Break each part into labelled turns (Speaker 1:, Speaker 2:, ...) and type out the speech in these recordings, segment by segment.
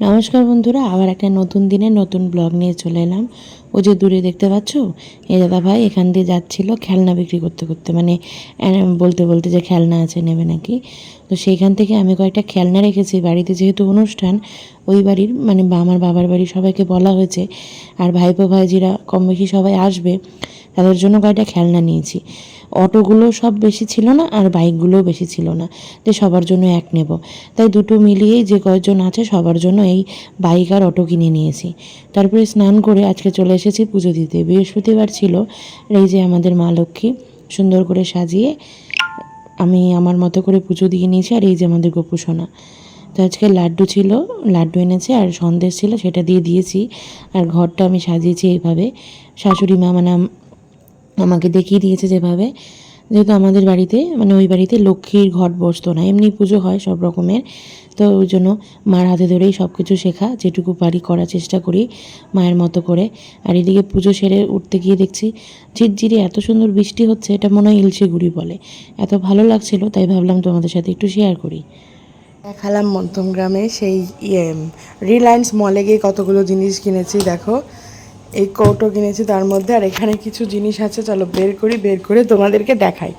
Speaker 1: নমস্কার বন্ধুরা, আবার একটা নতুন দিনে নতুন ব্লগ নিয়ে চলে এলাম। ও যে দূরে দেখতে পাচ্ছ? এ দাদা ভাই এখান দিয়ে যাচ্ছিল খেলনা বিক্রি করতে করতে মানে বলতে বলতে যে খেলনা আছে নেবে নাকি। তো সেইখান থেকে আমি কয়েকটা খেলনা রেখেছি, বাড়িতে যেহেতু অনুষ্ঠান ওই বাড়ির মানে আমার বাবার বাড়ির সবাইকে বলা হয়েছে, আর ভাইপো ভাইজিরা কম বেশি সবাই আসবে, তাদের জন্য কয়েকটা খেলনা নিয়েছি। অটোগুলো সব বেশি ছিল না, আর বাইকগুলোও বেশি ছিল না, যে সবার জন্য এক নেব। তাই দুটো মিলিয়েই যে কয়েকজন আছে, সবার জন্য এই বাইক আর অটো কিনে নিয়েছি। তারপরে স্নান করে আজকে চলে এসেছি পুজো দিতে। বৃহস্পতিবার ছিল এই যে আমাদের মা লক্ষ্মী, সুন্দর করে সাজিয়ে আমি আমার মতো করে পুজো দিয়ে নিয়েছি, আর এই যে আমাদের গোপু সোনা তো আজকে লাড্ডু ছিল, লাড্ডু এনেছে আর সন্দেশ ছিল, সেটা দিয়ে দিয়েছি। আর ঘরটা আমি সাজিয়েছি এইভাবে। শাশুড়ি মা মানে আমাকে দেখিয়ে দিয়েছে যেভাবে। যেহেতু আমাদের বাড়িতে মানে ওই বাড়িতে লক্ষ্মীর ঘট বসতো না, এমনি পুজো হয় সব রকমের। তো ওই জন্য মার হাতে ধরেই সব কিছু শেখা, যেটুকু পারি করার চেষ্টা করি মায়ের মতো করে। আর এদিকে পুজো সেরে উঠতে গিয়ে দেখছি, ঝিরঝিরে এত সুন্দর বৃষ্টি হচ্ছে, এটা মনে হয় ইলশে গুড়ি বলে। এত ভালো লাগছিল, তাই ভাবলাম তোমাদের সাথে একটু শেয়ার করি।
Speaker 2: দেখালাম মধ্যম গ্রামে সেই রিলায়েন্স মলে গিয়ে কতগুলো জিনিস কিনেছি, দেখো। এই কৌটো কিনেছি তার মধ্যে, আর এখানে কিছু জিনিস আছে, চলো বের করি, বের করে তোমাদেরকে দেখাই।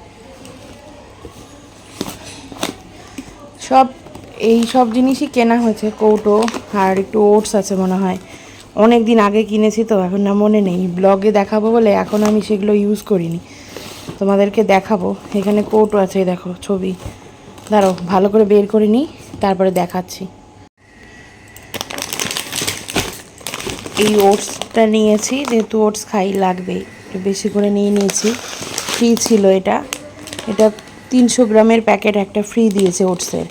Speaker 2: সব, এই সব জিনিসই কেনা হয়েছে কৌটো আর একটু ওটস আছে মনে হয়। অনেক দিন আগে কিনেছি তো, এখন না মনে নেই। ব্লগে দেখাবো বলে এখন আমি সেগুলো ইউজ করিনি। তোমাদেরকে দেখাবো। এখানে কৌটো আছে দেখো, ছবি। দাঁড়াও, ভালো করে বের করে নিই, তারপরে দেখাচ্ছি। এই ওটসটা নিয়েছি, যেহেতু ওটস খাই, লাগবে। একটু বেশি করে নিয়ে নিয়েছি। ফ্রি ছিল এটা। এটা তিনশো গ্রামের প্যাকেট একটা ফ্রি দিয়েছে ওটসের।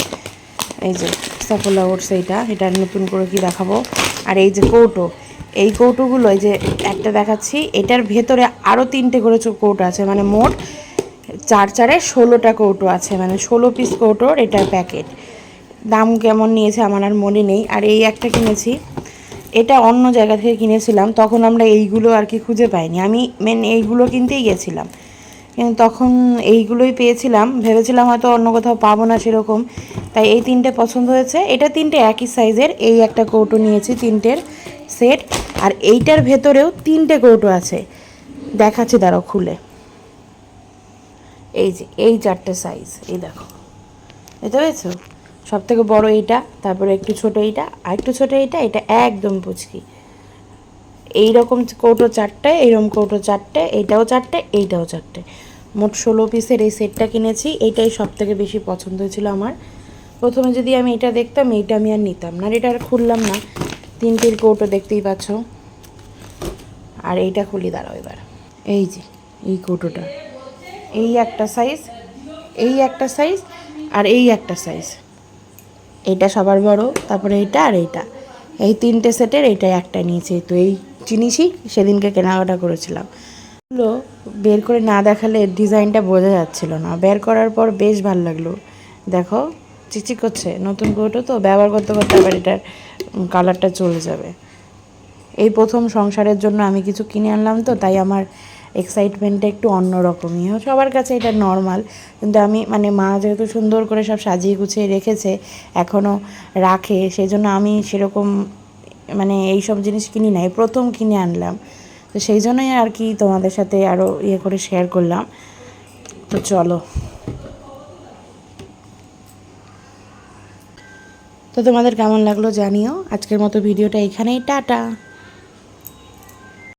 Speaker 2: এই যে সাফোলা ওটস এইটা, এটা নতুন করে কি দেখাবো? আর এই যে কৌটো, এই কৌটোগুলো, এই যে একটা দেখাচ্ছি, এটার ভেতরে আরও তিনটে করে কৌটো আছে মানে মোট চার চারে ষোলোটা কৌটো আছে মানে ষোলো পিস কৌটোর এটার প্যাকেট দাম কেমন নিয়েছে আমার আর মনে নেই। আর এই একটা কিনেছি, এটা অন্য জায়গা থেকে কিনেছিলাম, তখন আমরা এইগুলো আর কি খুঁজে পাইনি। আমি মেন এইগুলো কিনতেই গেছিলাম। কিন্তু তখন এইগুলোই পেয়েছিলাম। ভেবেছিলাম হয়তো অন্য কোথাও পাবো না সেরকম। তাই এই তিনটে পছন্দ হয়েছে। এটা তিনটে একই সাইজের এই একটা কৌটো নিয়েছি তিনটের সেট আর এইটার ভেতরেও তিনটে কৌটো আছে। দেখাচ্ছি দাঁড়াও খুলে। এই যে, এই চারটে সাইজ এই দেখো। বুঝতে পেরেছ সব থেকে বড়ো এইটা, তারপরে একটু ছোট এইটা, আর একটু ছোট এইটা, এটা একদম পুচকি। এইরকম কৌটো চারটে, এইরকম কৌটো চারটে, এইটাও চারটে এইটাও চারটে। মোট ষোলো পিসের এই সেটটা কিনেছি, এইটাই সব থেকে বেশি পছন্দ হয়েছিল আমার। প্রথমে যদি আমি এটা দেখতাম, এইটা আমি আর নিতাম না এটা আর খুললাম না। তিনটির কৌটো দেখতেই পাচ্ছ। আর এইটা খুলি, দাঁড়াও এবার। এই যে, এই কৌটোটা। এই একটা সাইজ এই একটা সাইজ আর এই একটা সাইজ এইটা সবার বড়, তারপরে এইটা আর এইটা। এই তিনটে সেটের এইটা একটা নিয়েছি। তো এই জিনিসই সেদিনকে কেনাকাটা করেছিলাম। এগুলো বের করে না দেখালে ডিজাইনটা বোঝা যাচ্ছিল না। বের করার পর বেশ ভালো লাগল। দেখো, চিকচিক করছে। নতুন কৌটো তো ব্যবহার করতে করতে আবার এটার কালারটা চলে যাবে। এই প্রথম সংসারের জন্য আমি কিছু কিনে আনলাম তো, তাই আমার এক্সাইটমেন্টটা একটু অন্যরকমই। সবার কাছে এটা নর্মাল কিন্তু আমি মানে মা যেহেতু সুন্দর করে সব সাজিয়ে গুছিয়ে রেখেছে এখনও রাখে সেই জন্য আমি সেরকম মানে এই সব জিনিস কিনি না, এই প্রথম কিনে আনলাম। তো সেই জন্যই আর কি তোমাদের সাথে আরও ইয়ে করে শেয়ার করলাম। তো চলো। তো তোমাদের কেমন লাগল জানিও। আজকের মতো ভিডিওটা এখানেই, টাটা।